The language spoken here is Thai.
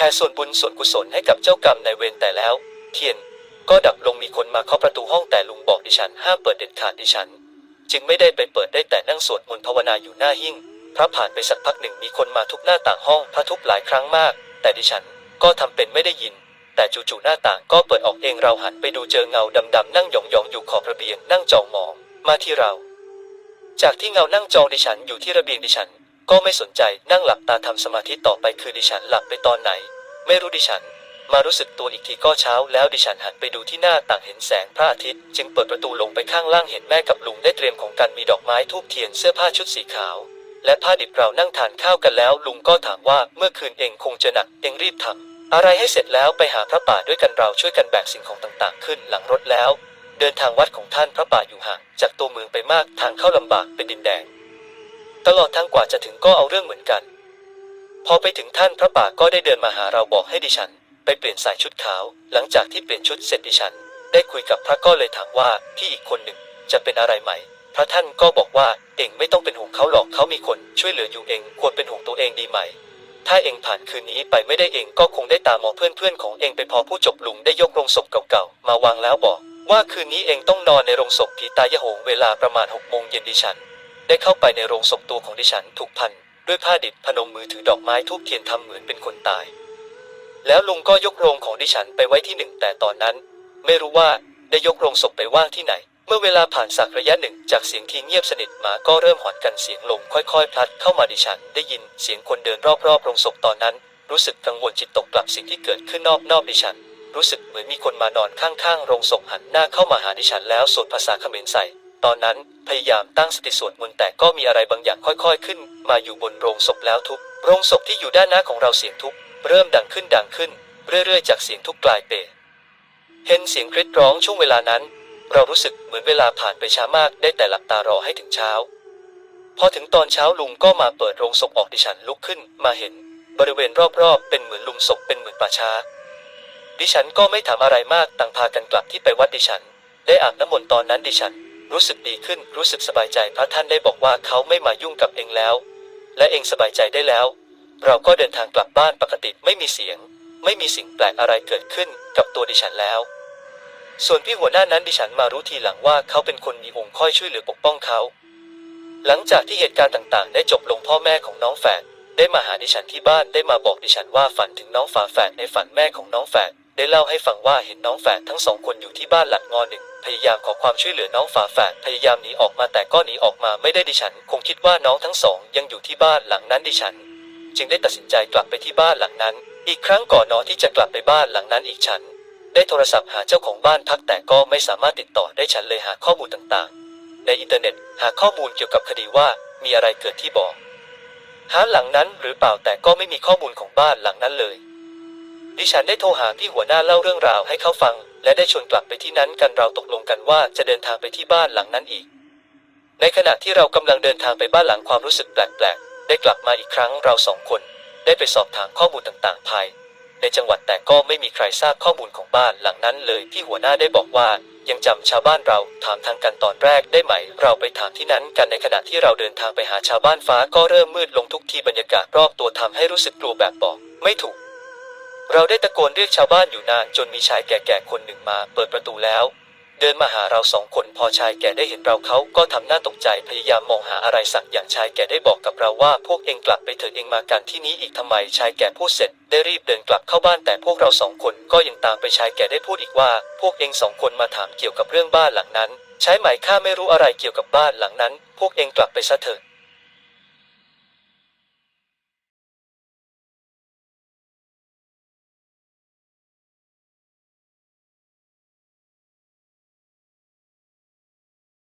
ผ่ส่วนบุญส่วนกุศลให้กับเจ้ากรรมในายเวรแต่แล้ว เทียนก็ดับลงมีคนมาเคาะประตูห้องแต่ลุงบอกดิฉันห้ามเปิดเด็ดขาดดิฉัน จึงไม่ได้ไปเปิดได้แต่นั่งสวดมนต์ภาวนาอยู่หน้าหิ้งพระผ่านไปสักพักหนึ่งมีคนมาทุบหน้าต่างห้องพระทุบหลายครั้งมาก แต่ดิฉันก็ทำเป็นไม่ได้ยิน แต่จู่ๆหน้าต่างก็เปิดออกเองเราหันไปดูเจอเงาดำๆนั่งหยองๆอยู่ขอบระเบียงนั่งจองมอง มาที่เรา จากที่เงานั่งจองดิฉันอยู่ที่ระเบียงดิฉัน ก็ไม่สนใจนั่งหลับตาทำสมาธิต่อไปคือดิฉันหลับไปตอนไหน ไม่รู้ดิฉัน มารู้สึกตัวอีกทีก็เช้า แล้วดิฉันหันไปดูที่หน้าต่างเห็นแสงพระอาทิตย์ จึงเปิดประตูลงไปข้างล่างเห็นแม่กับลุงได้เตรียมของกันมีดอกไม้ทูบเทียนเสื้อผ้าชุดสีขาว และผ้าดิบเรานั่งทานข้าวกันแล้ว ลุงก็ถามว่าเมื่อคืนเองคงจะหนักเองรีบทำอะไรให้เสร็จแล้วไปหาพระป่าด้วยกันเราช่วยกันแบกสิ่งของต่างๆ ขึ้นหลังรถแล้ว เดินทางวัดของท่านพระป่าอยู่ห่างจากตัวเมืองไปมากทางเข้าลำบากเป็นดินแดง ตลอดทางกว่าจะถึงก็เอาเรื่องเหมือนกัน พอไปถึงท่านพระป่าก็ได้เดินมาหาเราบอกให้ดิฉัน ไปเปลี่ยนสายชุดขาว หลังจากที่เปลี่ยนชุดเสร็จดิฉัน ได้คุยกับพระก็เลยถามว่าพี่อีกคนหนึ่งจะเป็นอะไรไหม พระท่านก็บอกว่าเองไม่ต้องเป็นห่วงเขาหรอกเขามีคนช่วยเหลืออยู่เองควรเป็นห่วงตัวเองดีไหม ถ้าเองผ่านคืนนี้ไปไม่ได้เองก็คงได้ตามหมอเพื่อนๆของเองไปพอผู้จบลุงได้ยกโรงศพเก่าๆมาวางแล้วบอกว่าคืนนี้เองต้องนอนในโรงศพผีตายโหงเวลาประมาณหกโมงเย็นดิฉัน ได้เข้าไปในโรงศพตัวของดิฉันถูกพันด้วยผ้าดิบพนมมือถือดอกไม้ทูบเทียนทำเหมือนเป็นคนตาย แล้วลุงก็ยกโรงของดิฉันไปไว้ที่หนึ่งแต่ตอนนั้น ไม่รู้ว่าได้ยกโรงศพไปว่างที่ไหน เมื่อเวลาผ่านสักระยะหนึ่งจากเสียงที่เงียบสนิทหมาก็เริ่มหอนกันเสียงลมค่อยๆพลัดเข้ามาดิฉัน ได้ยินเสียงคนเดินรอบๆโรงศพตอนนั้น รู้สึกกังวลจิตตกกลับสิ่งที่เกิดขึ้นนอกนอกดิฉัน รู้สึกเหมือนมีคนมานอนข้างๆโรงศพหันหน้าเข้ามาหาดิฉันแล้วสวดภาษาเขมรใส่ ตอนนั้นพยายามตั้งสติสวดมนต์แต่ก็มีอะไรบางอย่างค่อยๆ ขึ้น มาอยู่บนโรงศพแล้วทุบโรงศพที่อยู่ด้านหน้าของเราเสียงทุบเริ่มดังขึ้นดังขึ้น เรื่อยๆ จากเสียงทุบกลายเป็นเห็นเสียงกรีดร้องช่วงเวลานั้น เรารู้สึกเหมือนเวลาผ่านไปช้ามากได้แต่หลับตารอให้ถึงเช้า พอถึงตอนเช้าลุงก็มาเปิดโรงศพออกดิฉันลุกขึ้น มาเห็น บริเวณรอบๆ เป็นเหมือนลุมศพเป็นเหมือนป่าช้า ดิฉันก็ไม่ถามอะไรมากต่างพากันกลับที่ไปวัดดิฉัน ได้อาบน้ำมนต์ตอนนั้นดิฉัน รู้สึกดีขึ้นรู้สึกสบายใจพระท่านได้บอกว่าเขาไม่มายุ่งกับเองแล้ว และเองสบายใจได้แล้ว เราก็เดินทางกลับบ้านปกติไม่มีเสียง ไม่มีสิ่งแปลกอะไรเกิดขึ้นกับตัวดิฉันแล้ว ส่วนพี่หัวหน้านั้นดิฉันมารู้ทีหลังว่าเขาเป็นคนมีองค์ค่อยช่วยเหลือปกป้องเขา หลังจากที่เหตุการณ์ต่างๆ ได้จบลงพ่อแม่ของน้องแฝดได้มาหาดิฉันที่บ้านได้มาบอกดิฉันว่าฝันถึงน้องฝาแฝดในฝันแม่ของน้องแฝด ได้เล่าให้ฟังว่าเห็นน้องแฝดทั้งสองคนอยู่ที่บ้านหลัดงอหนึ่งพยายามขอความช่วยเหลือน้องฝาแฝดพยายามหนีออกมาแต่ก็หนีออกมาไม่ได้ดิฉัน คงคิดว่าน้องทั้งสองยังอยู่ที่บ้านหลังนั้นดิฉัน จึงได้ตัดสินใจกลับไปที่บ้านหลังนั้น อีกครั้งก่อนนอนที่จะกลับไปบ้านหลังนั้นอีกฉัน ได้โทรศัพท์หาเจ้าของบ้านพักแต่ก็ไม่สามารถติดต่อได้ฉันเลยหาข้อมูลต่างๆ ในอินเทอร์เน็ตหาข้อมูลเกี่ยวกับคดีว่ามีอะไรเกิดที่บ่อหาหลังนั้นหรือเปล่าแต่ก็ไม่มีข้อมูลของบ้านหลังนั้นเลย ดิฉันได้โทรหาพี่หัวหน้าเล่าเรื่องราวให้เขาฟัง และได้ชวนกลับไปที่นั้นกันเราตกลงกันว่าจะเดินทางไปที่บ้านหลังนั้นอีก ในขณะที่เรากำลังเดินทางไปบ้านหลังความรู้สึกแปลกๆ ได้กลับมาอีกครั้งเราสองคน ได้ไปสอบถามข้อมูลต่างๆ ภาย ในจังหวัดแต่ก็ไม่มีใครทราบข้อมูลของบ้านหลังนั้นเลยพี่หัวหน้าได้บอกว่ายังจำชาวบ้านเราถามทางกันตอนแรกได้ไหม เราไปถามที่นั้นกันในขณะที่เราเดินทางไปหาชาวบ้านฟ้าก็เริ่มมืดลงทุกทีบรรยากาศรอบตัวทำให้รู้สึกกลัวแบบบอกไม่ถูก เราได้ตะโกนเรียกชาวบ้านอยู่นานจนมีชายแก่ๆคนหนึ่งมาเปิดประตูแล้ว เดินมาหาเราสองคนพอชายแก่ได้เห็นเราเขาก็ทำหน้าตกใจพยายามมองหาอะไรสักอย่างชายแก่ได้บอกกับเราว่าพวกเองกลับไปเถิดเองมากันที่นี้อีกทำไมชายแก่พูดเสร็จ ได้รีบเดินกลับเข้าบ้านแต่พวกเราสองคนก็ยังตามไปชายแก่ได้พูดอีกว่า พวกเองสองคนมาถามเกี่ยวกับเรื่องบ้านหลังนั้น ใช้หมายข้าไม่รู้อะไรเกี่ยวกับบ้านหลังนั้น พวกเองกลับไปซะเถิด